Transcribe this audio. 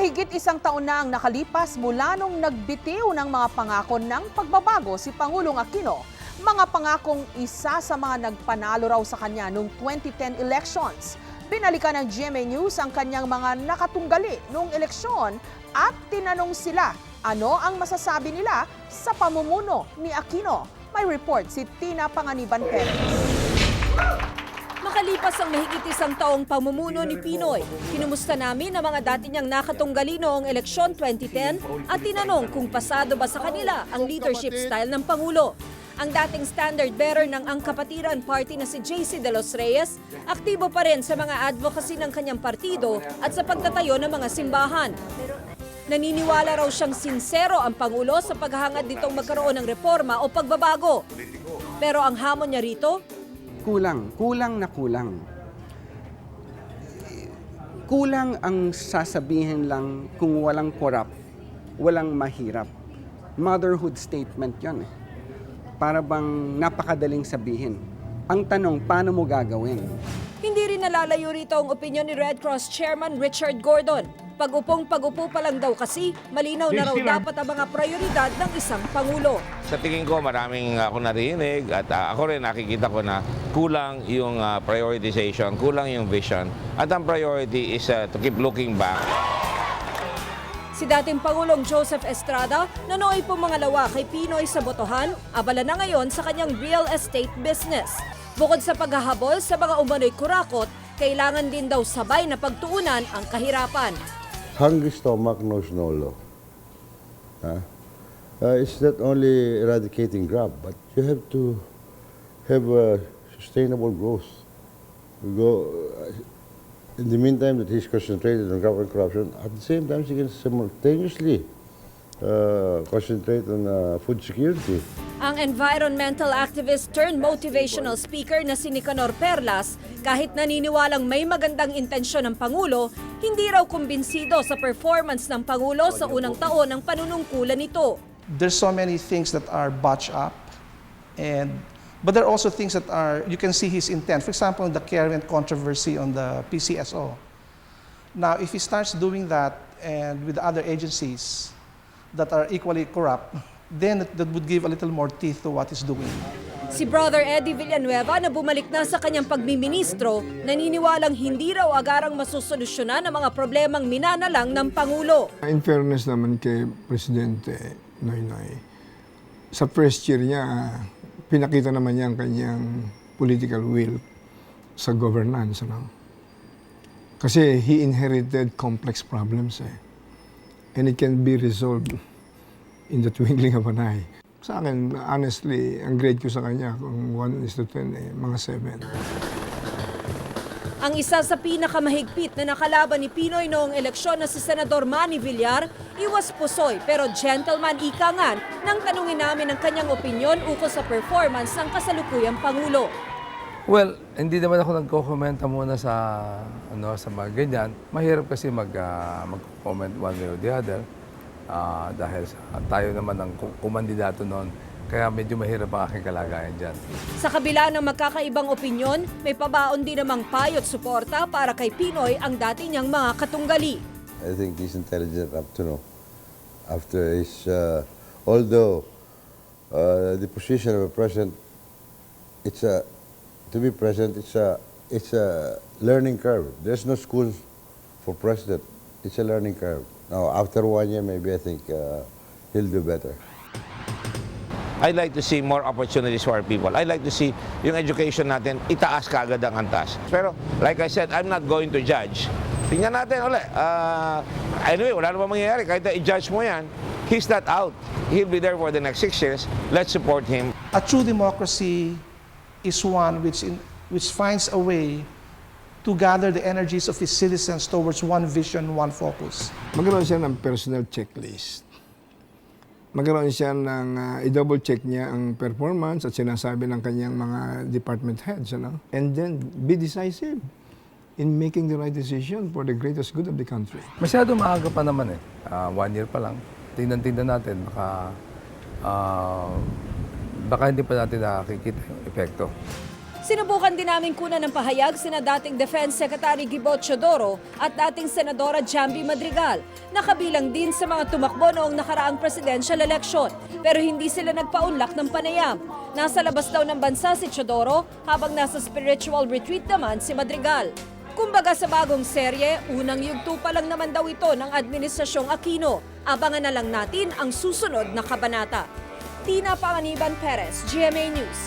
Mahigit isang taon na ang nakalipas mula nung nagbitiw ng mga pangako ng pagbabago si Pangulong Aquino. Mga pangakong isa sa mga nagpanalo raw sa kanya noong 2010 elections. Binalikan ng GMA News ang kanyang mga nakatunggali noong eleksyon at tinanong sila ano ang masasabi nila sa pamumuno ni Aquino. May report si Tina Panganiban Perez. Makalipas ang mahigit isang taong pamumuno ni Pinoy, kinumusta namin ang mga dati niyang nakatunggali noong eleksyon 2010 at tinanong kung pasado ba sa kanila ang leadership style ng Pangulo. Ang dating standard bearer ng Angkapatiran Party na si JC De Los Reyes, aktibo pa rin sa mga advocacy ng kanyang partido at sa pagtatayo ng mga simbahan. Naniniwala raw siyang sinsero ang Pangulo sa paghahangad nitong magkaroon ng reforma o pagbabago. Pero ang hamon niya rito, Kulang, kulang na kulang. Kulang ang sasabihin lang kung walang korap, walang mahirap. Motherhood statement yon eh. Para bang napakadaling sabihin. Ang tanong, paano mo gagawin? Hindi rin nalalayo rito ang opinyon ni Red Cross Chairman Richard Gordon. Pag-upong pag-upo pa lang daw kasi, malinaw na raw dapat ang mga prioridad ng isang Pangulo. Sa tingin ko, maraming ako narinig at ah, ako rin nakikita ko na kulang yung ah, prioritization, kulang yung vision. At ang priority is ah, to keep looking back. Si dating Pangulong Joseph Estrada, nanoy po mga lawa kay Pinoy sa botohan, abala na ngayon sa kanyang real estate business. Bukod sa paghahabol sa mga umano'y kurakot, kailangan din daw sabay na pagtuunan ang kahirapan. hungry stomach knows no law. Huh? Uh, it's not only eradicating grab, but you have to have a sustainable growth. We go, uh, in the meantime that he's concentrated on government corruption, at the same time he can simultaneously uh, concentrate on uh, food security. Ang environmental activist turned motivational speaker na si Nicanor Perlas, kahit naniniwalang may magandang intensyon ng Pangulo, hindi raw kumbinsido sa performance ng Pangulo sa unang taon ng panunungkulan nito. there's so many things that are botched up and but there are also things that are you can see his intent. For example the current controversy on the pcso now if he starts doing that and with the other agencies that are equally corrupt then that would give a little more teeth to what he's doing. Si Brother Eddie Villanueva na bumalik na sa kanyang pagmiministro, naniniwalang hindi raw agarang masusolusyonan ang mga problemang minanalang ng Pangulo. In fairness naman kay Presidente Noynoy, sa first year niya, pinakita naman niya ang kanyang political will sa governance. Ano? Kasi he inherited complex problems eh. And it can be resolved in the twinkling of an eye. Sa akin, honestly, ang grade ko sa kanya, kung 1 is to 10, eh, mga 7. Ang isa sa pinakamahigpit na nakalaban ni Pinoy noong eleksyon na si Senador Manny Villar, iwas pusoy pero gentleman ikangan nang tanungin namin ang kanyang opinyon ukol sa performance ng kasalukuyang Pangulo. Well, hindi naman ako nagko-commenta muna sa ano sa mga ganyan. Mahirap kasi mag ah, mag-comment one way or the other Ah, dahil sa, tayo naman ang ku- kumandidato noon. Kaya medyo mahirap ang aking kalagayan dyan. Sa kabila ng magkakaibang opinyon, may pabaon din namang payo't suporta para kay Pinoy ang dati niyang mga katunggali. I think he's intelligent up to know. After his, uh, although uh, the position of a president, it's a, to be president, it's a, it's a learning curve. There's no school for president. It's a learning curve. Now, after one year, maybe I think uh, he'll do better. I'd like to see more opportunities for our people. I'd like to see yung education natin, itaas kaagad ang antas. Pero like I said, I'm not going to judge. Tingnan natin ulit. Ah, anyway, wala namang mangyayari. Kahit na i-judge mo yan, he's not out. He'll be there for the next six years. Let's support him. a true democracy is one which in, which finds a way to gather the energies of its citizens towards one vision one focus magkaroon siya ng personal checklist. Magkaroon siya ng uh, i-double check niya ang performance at sinasabi ng kanyang mga department heads. Ano? And then be decisive in making the right decision for the greatest good of the country. Masyado maaga pa naman eh. Ah, one year pa lang. Tingnan-tingnan natin. Baka, ah, baka hindi pa natin nakikita yung epekto. Sinubukan din namin kunan ng pahayag sina dating Defense Secretary Gibot Chodoro at dating Senadora Jambi Madrigal na kabilang din sa mga tumakbo noong nakaraang presidential election pero hindi sila nagpaunlak ng panayam. Nasa labas daw ng bansa si Chodoro habang nasa spiritual retreat naman si Madrigal. Kumbaga sa bagong serye, unang yugto pa lang naman daw ito ng Administrasyong Aquino. Abangan na lang natin ang susunod na kabanata. Tina Panganiban Perez, GMA News.